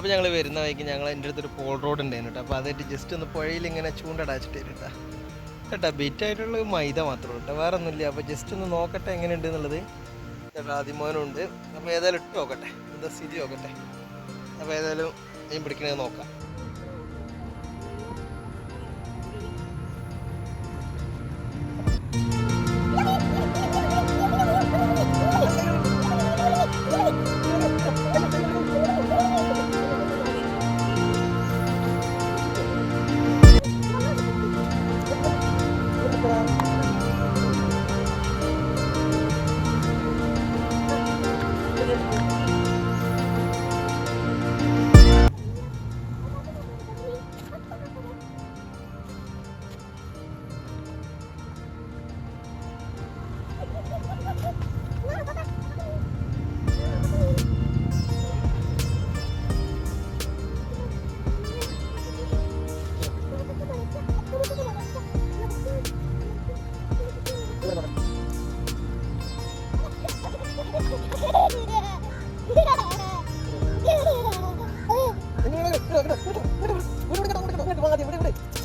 അപ്പോൾ ഞങ്ങൾ വരുന്ന വഴിക്ക് ഞങ്ങൾ എന്റെ അടുത്തൊരു പോൾ റോഡ് ഉണ്ടായിരുന്നു കേട്ടോ. അപ്പോൾ അതായിട്ട് ജസ്റ്റ് ഒന്ന് പുഴയിൽ ഇങ്ങനെ ചൂണ്ടടാച്ചിട്ട് കേട്ടോ. കേട്ടോ ബിറ്റായിട്ടുള്ള മൈദ മാത്രമേ കേട്ടോ. വേറെ ഒന്നുമില്ല അപ്പോൾ ജസ്റ്റ് ഒന്ന് നോക്കട്ടെ എങ്ങനെ ഉണ്ട് എന്നുള്ളത്. ചേട്ടാ ആദ്യമോനുണ്ട് അപ്പോൾ ഏതായാലും ഇട്ട് നോക്കട്ടെ. എന്താ സ്ഥിതി നോക്കട്ടെ. അപ്പോൾ ഏതായാലും മീൻ പിടിക്കണത് നോക്കാം.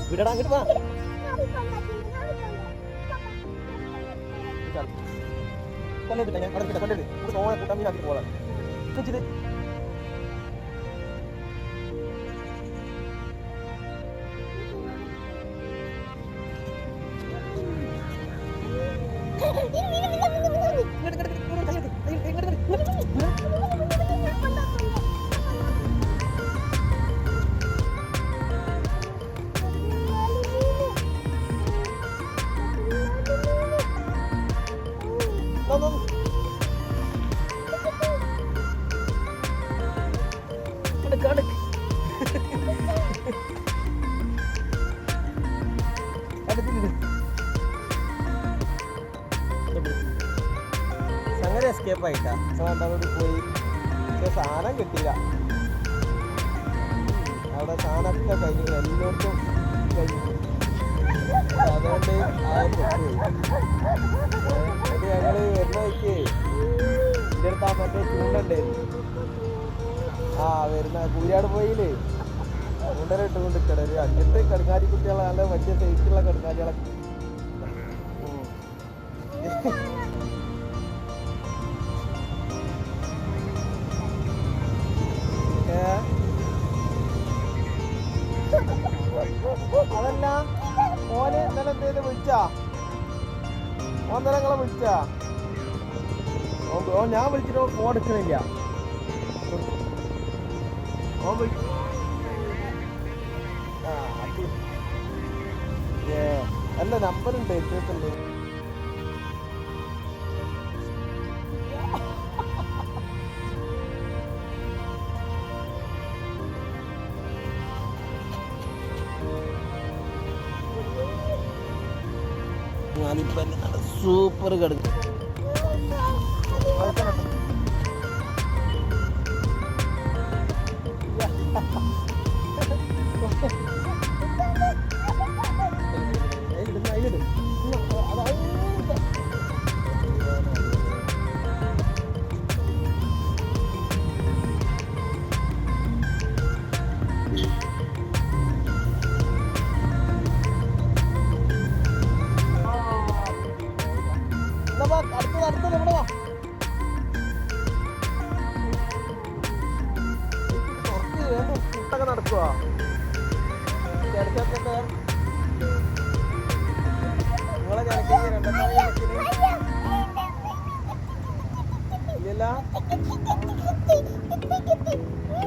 വിടടാ അങ്ങോട്ട് വാ കൊണ്ടിട്ട് ഞാൻ അവിടെ കൊണ്ടിട്ട് ഇവിടെ നോളെ കൂട്ടാൻ മീനാക്കി പോകാം സംഗതി എസ്കേപ്പ് ആയിട്ടാ. അങ്ങോട്ട് പോയി. പക്ഷെ സാധനം കിട്ടില്ല അവിടെ സാധനമൊക്കെ കഴിഞ്ഞു എല്ലായിടത്തും കഴിഞ്ഞു. അതുകൊണ്ട് അത് ഞങ്ങൾ വരുന്ന വഴിക്ക് അടുത്ത് ആ മറ്റേ ആ വരുന്ന കൂരിയാട് പോയില്ലേ ചൂണ്ടല ഇട്ടുകൊണ്ട് ഒരു അഞ്ചെട്ട് കടുങ്ങാരി കുട്ടികളെ നല്ല വലിയ സൈസുള്ള കടുങ്ങാരികളൊക്കെ. വിളിച്ചാ? ഓൻ നിങ്ങളെ വിളിച്ചാ? ഓൻ ഞാൻ വിളിച്ചിട്ട് ഓൻ ഫോൺ എടുക്കണില്ല. ഓൻ വിളി ആ അത് അല്ല നമ്പറുണ്ട് എത്തിയിട്ടുണ്ട് സൂപ്പർ അടുത്തത് അടുത്തത് ഇവിടെ വാ. ഫുഡൊക്കെ നടക്കുവാ. കിടക്കൊക്കെ നിങ്ങളെ കിടക്കി രണ്ടാം ഇല്ലല്ല?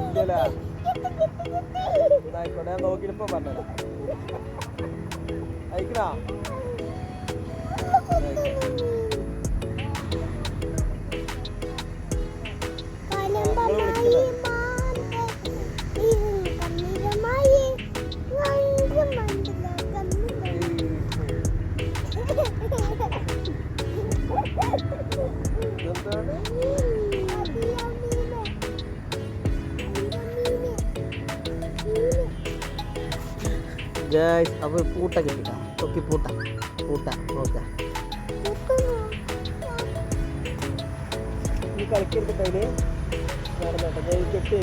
ഇല്ലല്ല? ആയിക്കോട്ടെ ഞാൻ നോക്കിയിപ്പോ പറഞ്ഞതാ. അയക്കണാ? ഗൈസ് അപ്പോൾ പൂട്ട കിട്ടിട്ടാ തൊക്കി പൂട്ട പൂട്ട നോക്ക. കളിക്കരുത് നടന്നോട്ടെ കെട്ടി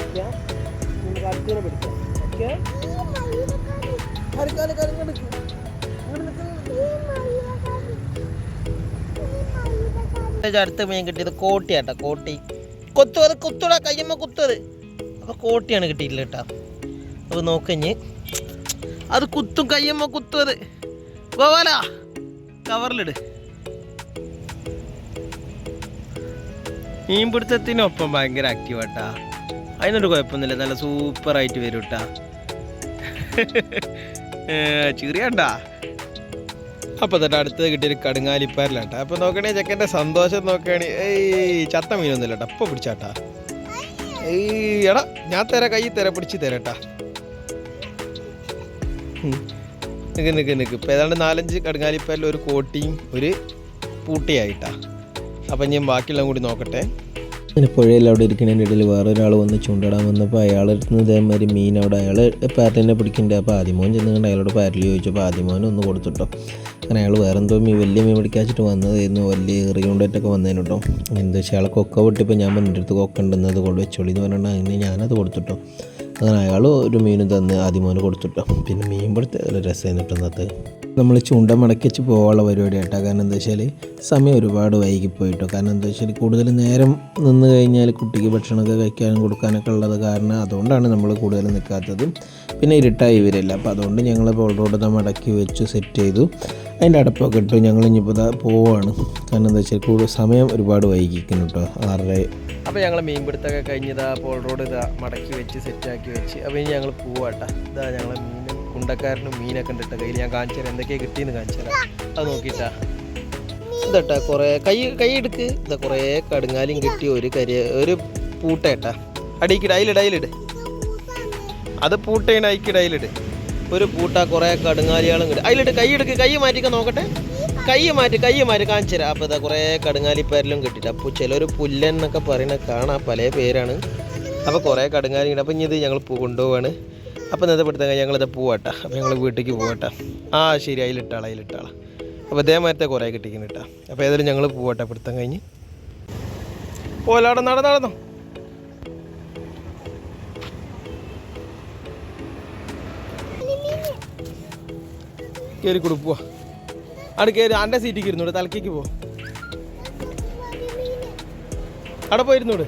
പിടിക്കാം ഓക്കെ? അടുത്ത മീൻ കിട്ടിയത് കോട്ടിയാട്ടോ കോട്ടി. കൊത്തു അത് കുത്തുടാ കയ്യമ്മ കുത്തത് അപ്പൊ കോട്ടിയാണ് കിട്ടിയില്ല കേട്ടോ. അപ്പൊ നോക്കഞ്ഞ് അത് കുത്തും കയ്യമ്മ കുത്തും അത്. ഗോവാല കവറിലിട്. മീൻപിടുത്തത്തിനൊപ്പം ഭയങ്കര ആക്റ്റീവ് ആട്ടാ. അതിനൊരു കുഴപ്പമൊന്നുമില്ല. നല്ല സൂപ്പറായിട്ട് വരും കേട്ടാ ചെറിയണ്ടാ. അപ്പോൾ തൊട്ട് അടുത്തത് കിട്ടിയൊരു കടുങ്ങാലിപ്പാരിലാട്ടാ. അപ്പൊ നോക്കണേ ചെക്കന്റെ സന്തോഷം നോക്കണേ ഏയ് ചത്ത മീനൊന്നുമില്ല കേട്ടോ പിടിച്ചാട്ടാ. ഏയ് എടാ ഞാൻ തരാം. കൈ തരാം. പിടിച്ച് തരാട്ടാ ഉം. നിക്ക് നിക്ക് നിക്ക്. ഇപ്പം ഏതാണ്ട് നാലഞ്ച് കടുങ്ങാലിപ്പല്ല ഒരു കോട്ടിയും ഒരു പൂട്ടിയായിട്ടാ. അപ്പം ഞാൻ ബാക്കിയുള്ളതും കൂടി നോക്കട്ടെ. അങ്ങനെ പുഴയിൽ അവിടെ ഇരിക്കുന്നതിന്റെ ഇടയിൽ വേറൊരാൾ വന്ന് ചൂണ്ടിടാൻ വന്നപ്പോൾ നിന്ന് ഇതേമാതിരി മീൻ അവിടെ അയാൾ പാരലിനെ പിടിക്കുന്നുണ്ട്. അപ്പോൾ ആദ്യമോൻ ചെന്ന് കണ്ട് അയാളോട് പാരൽ ചോദിച്ചപ്പോൾ ആദ്യമോൻ ഒന്ന് കൊടുത്തുട്ടോ അങ്ങനെ അയാൾ വേറെ എന്തോ മീൻ വലിയ മീൻ പിടിക്കാച്ചിട്ട് വന്നതായിരുന്നു. വലിയ എറിയുണ്ടായിട്ടൊക്കെ വന്നതിന് കേട്ടോ. എന്താ വെച്ചാൽ അയാളെ കൊക്ക പൊട്ടിപ്പോൾ ഞാൻ എന്റെ അടുത്ത് കൊക്ക കൊണ്ട് വെച്ചോളി എന്ന് പറഞ്ഞിട്ട് അങ്ങനെ ഞാനത് കൊടുത്തിട്ടോ അങ്ങനെ അയാൾ ഒരു മീനും തന്ന് ആദ്യമോന് കൊടുത്തിട്ടോ. പിന്നെ മീൻ പിടുത്ത ഒരു രസമായിരുന്നു കേട്ടോ ഇന്നത്തെ നമ്മൾ ചൂണ്ട മടക്കിച്ച് പോകാനുള്ള പരിപാടി കേട്ടോ കാരണം എന്താ വെച്ചാൽ സമയം ഒരുപാട് വൈകിപ്പോയിട്ടോ. കാരണം എന്താ വെച്ചാൽ കൂടുതൽ നേരം നിന്ന് കഴിഞ്ഞാൽ കുട്ടിക്ക് ഭക്ഷണമൊക്കെ കഴിക്കാനും കൊടുക്കാനൊക്കെ ഉള്ളത് കാരണം അതുകൊണ്ടാണ് നമ്മൾ കൂടുതൽ നിൽക്കാത്തത്. പിന്നെ ഇരുട്ടായി വരില്ല. അപ്പോൾ അതുകൊണ്ട് ഞങ്ങൾ പോൾ റോഡ് മടക്കി വെച്ചു സെറ്റ് ചെയ്തു. അതിന്റെ അടപ്പൊക്കെ ഇട്ടു. ഞങ്ങൾ ഇനിയിപ്പോൾ പോവാണ്. കാരണം എന്താ വെച്ചാൽ കൂടുതൽ സമയം ഒരുപാട് വൈകിക്കുന്നു കേട്ടോ. ആറര അപ്പോൾ ഞങ്ങൾ മീൻപിടുത്തമൊക്കെ കഴിഞ്ഞതാ പോൾ റോഡ് ഇതാ മടക്കി വെച്ച് സെറ്റാക്കി വെച്ച്. അപ്പോൾ ഇനി ഞങ്ങൾ പോവാട്ടാ. ഇതാ ഞങ്ങൾ മീനും കുണ്ടക്കാരനും മീനൊക്കെ ഉണ്ട് കയ്യിൽ. ഞാൻ കാണിച്ചു തരാം എന്തൊക്കെയാണ് കിട്ടിയെന്ന് കാണിച്ചു തരാം അത് നോക്കിയിട്ടാ. ഇതട്ടാ കുറേ കൈ കൈ എടുക്ക്. ഇതാ കുറേ കടുങ്ങാലും കിട്ടി ഒരു കരി ഒരു പൂട്ടേട്ടാ. അടിക്കിട അതിലിട അതിലിട് അത് പൂട്ടേണ അയക്കിട അതിലിട് ഒരു പൂട്ട കുറേ കടുങ്ങാലികളും കിട്ടും. അതിലിട്ട് കൈ എടുക്ക് കൈ മാറ്റിക്കാൻ നോക്കട്ടെ. കൈ മാറ്റി കൈ മാറ്റി കാണിച്ചു തരാം അപ്പോൾ ഇതാ കുറേ കടുങ്ങാലിപ്പേരിലും കിട്ടിയിട്ട്. അപ്പോൾ ചിലർ പുല്ലൻ എന്നൊക്കെ പറയുന്ന കാണാം പല പേരാണ്. അപ്പോൾ കുറേ കടുങ്ങാലി കിട്ടും. അപ്പോൾ ഇനി ഇത് ഞങ്ങൾ കൊണ്ടുപോവാണ്. അപ്പോൾ ഇന്നത്തെ പെടുത്താൻ കഴിഞ്ഞാൽ ഞങ്ങളിത് പോവാട്ടോ. അപ്പോൾ ഞങ്ങൾ വീട്ടിലേക്ക് പോവാട്ടോ. ആ ശരി അതിലിട്ടാളാ അതിലിട്ടാളാ അപ്പോൾ ഇതേമാരത്തെ കുറേ കിട്ടിക്കുന്നു കേട്ടോ അപ്പോൾ ഏതായാലും ഞങ്ങൾ പോവാട്ടെ പിടുത്തം കഴിഞ്ഞ്. പോലാടെ നട നടന്നു കയറി കൊടുക്കുക അവിടെ കയറി അന്റെ സീറ്റിൽ ഇരുന്നൂടെ തലക്കേക്ക് പോ. അവിടെ പോയിരുന്നൂടെ.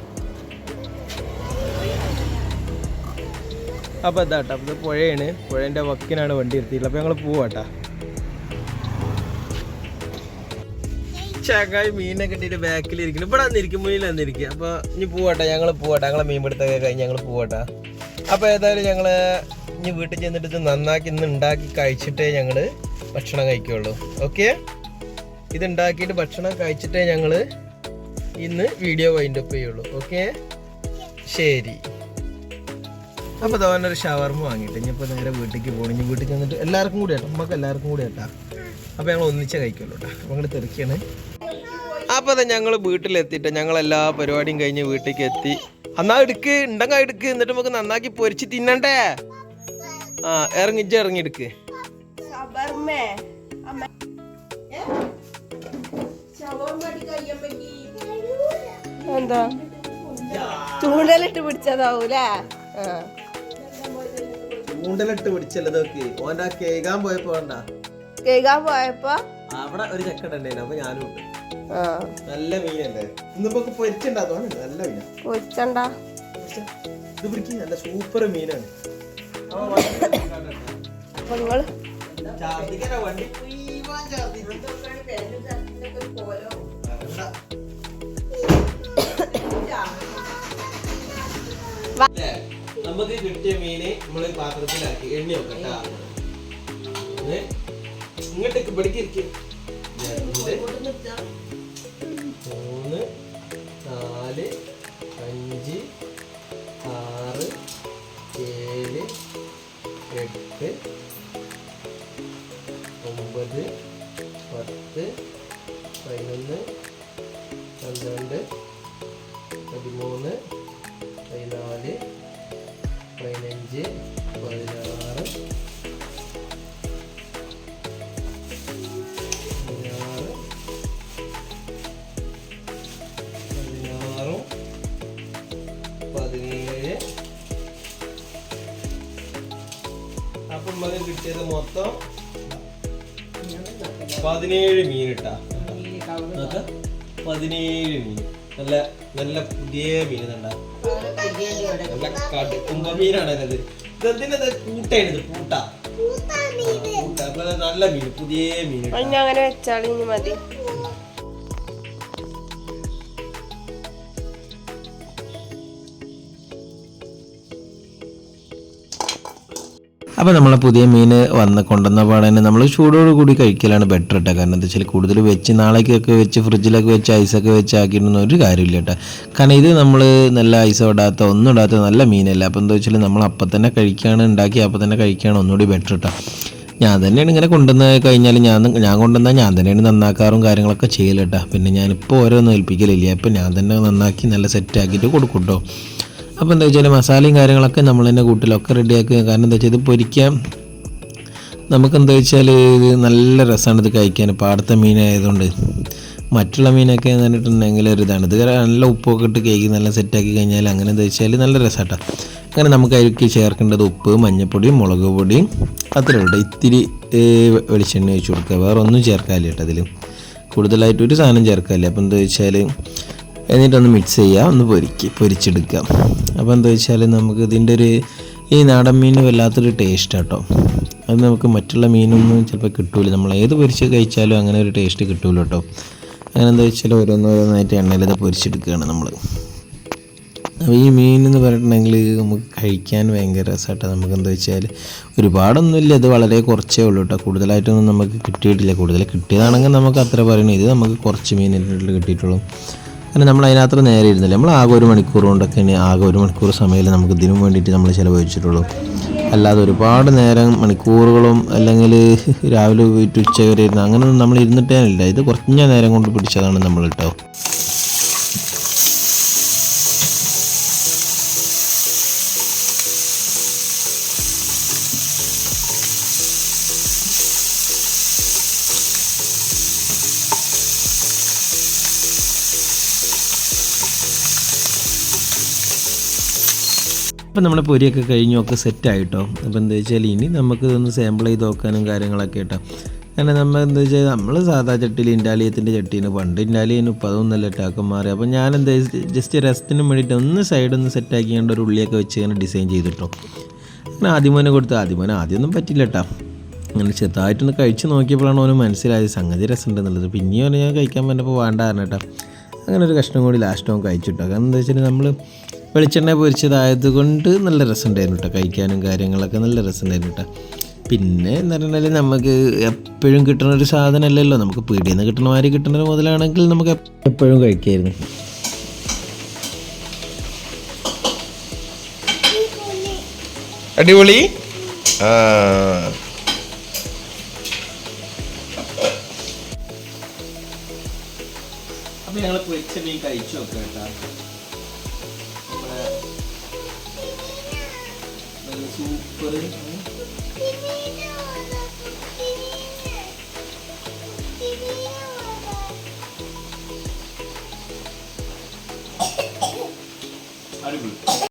അപ്പോൾ ഇതാ കേട്ടോ ഇത് പുഴയാണ്. പുഴേന്റെ വക്കിനാണ് വണ്ടി നിർത്തിയിട്ടുള്ളത് അപ്പോൾ ഞങ്ങൾ പോവാട്ടാ. ചങ്ങായി മീനെ കെട്ടിയിട്ട് ബാക്കിൽ ഇരിക്കുന്നു. ഇവിടെ വന്നിരിക്കും മുന്നിൽ വന്നിരിക്കും. അപ്പോൾ ഇനി പോവാട്ടെ. ഞങ്ങൾ പോവാട്ടെ. ഞങ്ങളെ മീൻ പിടുത്തൊക്കെ കഴിഞ്ഞ് ഞങ്ങൾ പോവാട്ടെ. അപ്പോൾ ഏതായാലും ഞങ്ങൾ ഇനി വീട്ടിൽ ചെന്നിട്ട് ഇത് നന്നാക്കി ഇന്ന് ഉണ്ടാക്കി കഴിച്ചിട്ടേ ഞങ്ങൾ ഭക്ഷണം കഴിക്കുള്ളൂ. ഓക്കെ ഇത് ഉണ്ടാക്കിയിട്ട് ഭക്ഷണം കഴിച്ചിട്ടേ ഞങ്ങൾ ഇന്ന് വീഡിയോ വൈൻഡപ്പ് ചെയ്യുള്ളൂ. ഓക്കെ ശരി. അപ്പോൾ തോന്നൊരു ഷവർമ വാങ്ങിയിട്ട് ഇനിയിപ്പോൾ നേരെ വീട്ടിലേക്ക് പോകണം ഇനി വീട്ടിൽ ചെന്നിട്ട് എല്ലാവർക്കും കൂടി കേട്ടോ. നമുക്ക് എല്ലാവർക്കും കൂടി കേട്ടാ. അപ്പോൾ ഞങ്ങൾ ഒന്നിച്ചേ കഴിക്കുള്ളൂ കേട്ടോ. അപ്പോൾ ഞങ്ങൾ തെറിക്കാണ്. അപ്പോൾ അതെ ഞങ്ങൾ വീട്ടിലെത്തിയിട്ട് ഞങ്ങൾ എല്ലാ പരിപാടിയും കഴിഞ്ഞ് വീട്ടിലേക്ക് എത്തി. എന്നാ എടുക്ക് ഉണ്ടെങ്കിൽ എടുക്ക്. എന്നിട്ട് നമുക്ക് നന്നാക്കി പൊരിച്ച് തിന്നണ്ടേ? ആ ഇറങ്ങിച്ച് ഇറങ്ങി എടുക്ക്. എന്താ? ചൂണ്ടലിട്ട് പിടിച്ചതാവൂലേ? ആ. ചൂണ്ടലിട്ട് പിടിച്ചല്ലതൊക്കെ. ഓന്റെ ആ കേൾക്കാൻ പോയപ്പോ വേണ്ട കേൾക്കാൻ പോയപ്പോ? അവിടെ ഒരു ചെക്കടണ്ടേ അപ്പൊ ഞാനും ഉണ്ട്. നല്ല മീനല്ലേ ഇന്നിപ്പോ പൊരിച്ചുണ്ടാത്തോണ്ട് നല്ല മീന. പൊരിച്ചണ്ടാ ഇത് പിടിക്ക്. നല്ല സൂപ്പർ മീനാണ്. നിങ്ങൾ വണ്ടി? നമുക്ക് കിട്ടിയ മീനെ നമ്മൾ പാത്രത്തിലാക്കി. എണ്ണി വെക്കട്ടാ? ഇങ്ങോട്ടേക്ക് പിടിക്കിരിക്കും മൂന്ന് നാല് കിട്ടിയത് മൊത്തം പതിനേഴ് മീൻ ഇട്ടാ നോക്ക്. പതിനേഴ് മീൻ. നല്ല നല്ല പുതിയ മീൻ കണ്ട നല്ല കടുക്കുമ്പ മീനാണ് ഇത് ഇതെന്തിനത് കൂട്ടാണിത് കൂട്ട. കൂട്ട നല്ല മീൻ പുതിയ മീൻ. അങ്ങനെ വെച്ചാൽ ഇനി മതി. അപ്പോൾ നമ്മൾ പുതിയ മീൻ വന്ന് കൊണ്ടുവന്ന പാടന്നെ നമ്മൾ ചൂടോട് കൂടി കഴിക്കലാണ് ബെറ്റർ കേട്ടോ കാരണം എന്താ വെച്ചാൽ കൂടുതൽ വെച്ച് നാളേക്കൊക്കെ വെച്ച് ഫ്രിഡ്ജിലൊക്കെ വെച്ച് ഐസൊക്കെ വെച്ച് ആക്കിയിട്ടൊന്നും ഒരു കാര്യമില്ല കേട്ടോ കാരണം ഇത് നമ്മൾ നല്ല ഐസ് ഇടാത്ത ഒന്നും ഇടാത്ത നല്ല മീനല്ല. അപ്പോൾ എന്താ വെച്ചാൽ നമ്മൾ അപ്പം തന്നെ കഴിക്കുകയാണ് ഉണ്ടാക്കി അപ്പം തന്നെ കഴിക്കുകയാണ് ഒന്നുകൂടി ബെറ്റർ കേട്ടോ ഞാൻ തന്നെയാണ് ഇങ്ങനെ കൊണ്ടുവന്ന് കഴിഞ്ഞാൽ ഞാൻ ഞാൻ കൊണ്ടുവന്നാൽ ഞാൻ തന്നെയാണ് നന്നാക്കാറും കാര്യങ്ങളൊക്കെ ചെയ്യലട്ടാ പിന്നെ ഞാനിപ്പോൾ ഓരോന്നും ഏൽപ്പിക്കലില്ല. ഇപ്പം ഞാൻ തന്നെ നന്നാക്കി നല്ല സെറ്റ് ആക്കിയിട്ട് കൊടുക്കും കേട്ടോ അപ്പോൾ എന്താ വെച്ചാൽ മസാലയും കാര്യങ്ങളൊക്കെ നമ്മൾ തന്നെ കൂട്ടിലൊക്കെ റെഡിയാക്കുക. കാരണം എന്താ വെച്ചാൽ ഇത് പൊരിക്കാം നമുക്ക് എന്താ വെച്ചാൽ ഇത് നല്ല രസമാണ് ഇത് കഴിക്കാൻ പാടത്തെ മീനായതുകൊണ്ട് മറ്റുള്ള മീനൊക്കെ എന്ന് പറഞ്ഞിട്ടുണ്ടെങ്കിൽ ഒരു ഇതാണ്. ഇത് നല്ല ഉപ്പൊക്കെ ഇട്ട് കേക്ക് നല്ല സെറ്റാക്കി കഴിഞ്ഞാൽ അങ്ങനെ എന്താ വെച്ചാൽ നല്ല രസമാട്ടോ അങ്ങനെ നമുക്ക് അതിലേക്ക് ചേർക്കേണ്ടത് ഉപ്പ് മഞ്ഞൾപ്പൊടിയും മുളക് പൊടിയും അത്രേ ഉള്ളൂ. ഇത്തിരി വെളിച്ചെണ്ണ ഒഴിച്ച് കൊടുക്കുക. വേറെ ഒന്നും ചേർക്കാനില്ല കേട്ടോ അതിൽ കൂടുതലായിട്ട് ഒരു സാധനം ചേർക്കാനില്ല. അപ്പോൾ എന്താ വെച്ചാൽ എന്നിട്ടൊന്ന് മിക്സ് ചെയ്യുക ഒന്ന് പൊരിക്കുക പൊരിച്ചെടുക്കുക അപ്പോൾ എന്താ വെച്ചാൽ നമുക്ക് ഇതിന്റെ ഒരു ഈ നാടൻ മീൻ വല്ലാത്തൊരു ടേസ്റ്റ് കേട്ടോ അത് നമുക്ക് മറ്റുള്ള മീനൊന്നും ചിലപ്പോൾ കിട്ടൂല. നമ്മൾ ഏത് പൊരിച്ച് കഴിച്ചാലും അങ്ങനെ ഒരു ടേസ്റ്റ് കിട്ടൂല കേട്ടോ അങ്ങനെ എന്താ വെച്ചാൽ ഓരോന്നോരോന്നായിട്ട് എണ്ണയിൽ ഇത് പൊരിച്ചെടുക്കുകയാണ് നമ്മൾ അപ്പോൾ ഈ മീൻ എന്ന് പറഞ്ഞിട്ടുണ്ടെങ്കിൽ നമുക്ക് കഴിക്കാൻ ഭയങ്കര രസമായിട്ട് നമുക്ക് എന്താ വെച്ചാൽ ഒരുപാടൊന്നുമില്ല. ഇത് വളരെ കുറച്ചേ ഉള്ളൂ കേട്ടോ കൂടുതലായിട്ടൊന്നും നമുക്ക് കിട്ടിയിട്ടില്ല. കൂടുതൽ കിട്ടിയതാണെങ്കിൽ നമുക്ക് അത്ര പറയണം. ഇത് നമുക്ക് കുറച്ച് മീനിന്റെ കിട്ടിയിട്ടുള്ളൂ. കാരണം നമ്മൾ അതിനകത്ത് നേരെ ഇരുന്നില്ല. നമ്മൾ ആകെ ഒരു മണിക്കൂർ കൊണ്ടൊക്കെയാണ് ആകെ ഒരു മണിക്കൂർ സമയം നമുക്ക് ഇതിനും വേണ്ടിയിട്ട് നമ്മൾ ചിലവഴിച്ചിട്ടുള്ളൂ. അല്ലാതെ ഒരുപാട് നേരം മണിക്കൂറുകളും അല്ലെങ്കിൽ രാവിലെ പോയിട്ട് ഉച്ച വരെ ഇരുന്ന് അങ്ങനെയൊന്നും നമ്മൾ ഇരുന്നിട്ടേ ഇല്ല. ഇത് കുറഞ്ഞ നേരം കൊണ്ട് പിടിച്ചതാണ് നമ്മൾ കേട്ടോ അപ്പം നമ്മുടെ പൊരിയൊക്കെ കഴിഞ്ഞൊക്കെ സെറ്റായിട്ടോ അപ്പോൾ എന്താ വെച്ചാൽ ഇനി നമുക്ക് ഇതൊന്ന് സാമ്പിൾ ചെയ്ത് നോക്കാനും കാര്യങ്ങളൊക്കെ കേട്ടോ അങ്ങനെ നമ്മൾ എന്താ വെച്ചാൽ നമ്മൾ സാധാ ചട്ടിയിൽ ഇൻഡാലിയത്തിന്റെ ചട്ടിയാണ് പണ്ട് ഇൻഡാലിയനും ഇപ്പോൾ അതൊന്നല്ല ടാക്കം മാറി. അപ്പോൾ ഞാൻ എന്താ ജസ്റ്റ് രസത്തിന് വേണ്ടിയിട്ട് ഒന്ന് സൈഡ് ഒന്ന് കണ്ട ഒരു ഉള്ളിയൊക്കെ വെച്ച് ഇങ്ങനെ ഡിസൈൻ ചെയ്തിട്ടോ. അങ്ങനെ ആദ്യമോനെ കൊടുത്ത് ആദ്യമോനെ ആദ്യമൊന്നും പറ്റില്ല കേട്ടോ അങ്ങനെ ചെറുതായിട്ടൊന്ന് കഴിച്ച് നോക്കിയപ്പോഴാണ് ഓന് മനസ്സിലായത് സംഗതി രസമുണ്ടെന്നുള്ളത്. പിന്നെയും ഞാൻ കഴിക്കാൻ പറഞ്ഞപ്പോൾ വേണ്ട പറഞ്ഞു കേട്ടോ അങ്ങനെ ഒരു കഷ്ണം കൂടി ലാസ്റ്റ് അവൻ കഴിച്ചിട്ടോ കാരണം എന്താ വെച്ചാൽ നമ്മൾ വെളിച്ചെണ്ണ പൊരിച്ചതായത് കൊണ്ട് നല്ല രസമുണ്ടായിരുന്നു കേട്ടോ കഴിക്കാനും കാര്യങ്ങളൊക്കെ നല്ല രസമുണ്ടായിരുന്നു കേട്ടോ പിന്നെ എന്ന് പറഞ്ഞാൽ നമുക്ക് എപ്പോഴും കിട്ടുന്ന ഒരു സാധനമല്ലല്ലോ. നമുക്ക് പീടിയിൽ നിന്ന് കിട്ടുന്ന മാതിരി കിട്ടുന്ന മുതലാണെങ്കിൽ നമുക്ക് എപ്പോഴും കഴിക്കായിരുന്നു. അടിപൊളി. ആ. അപ്പോൾ ഞങ്ങൾ പൊരിച്ച മീൻ കഴിച്ചു നോക്കാം കേട്ടോ. നമ്മുടെ നല്ല സൂപ്പർ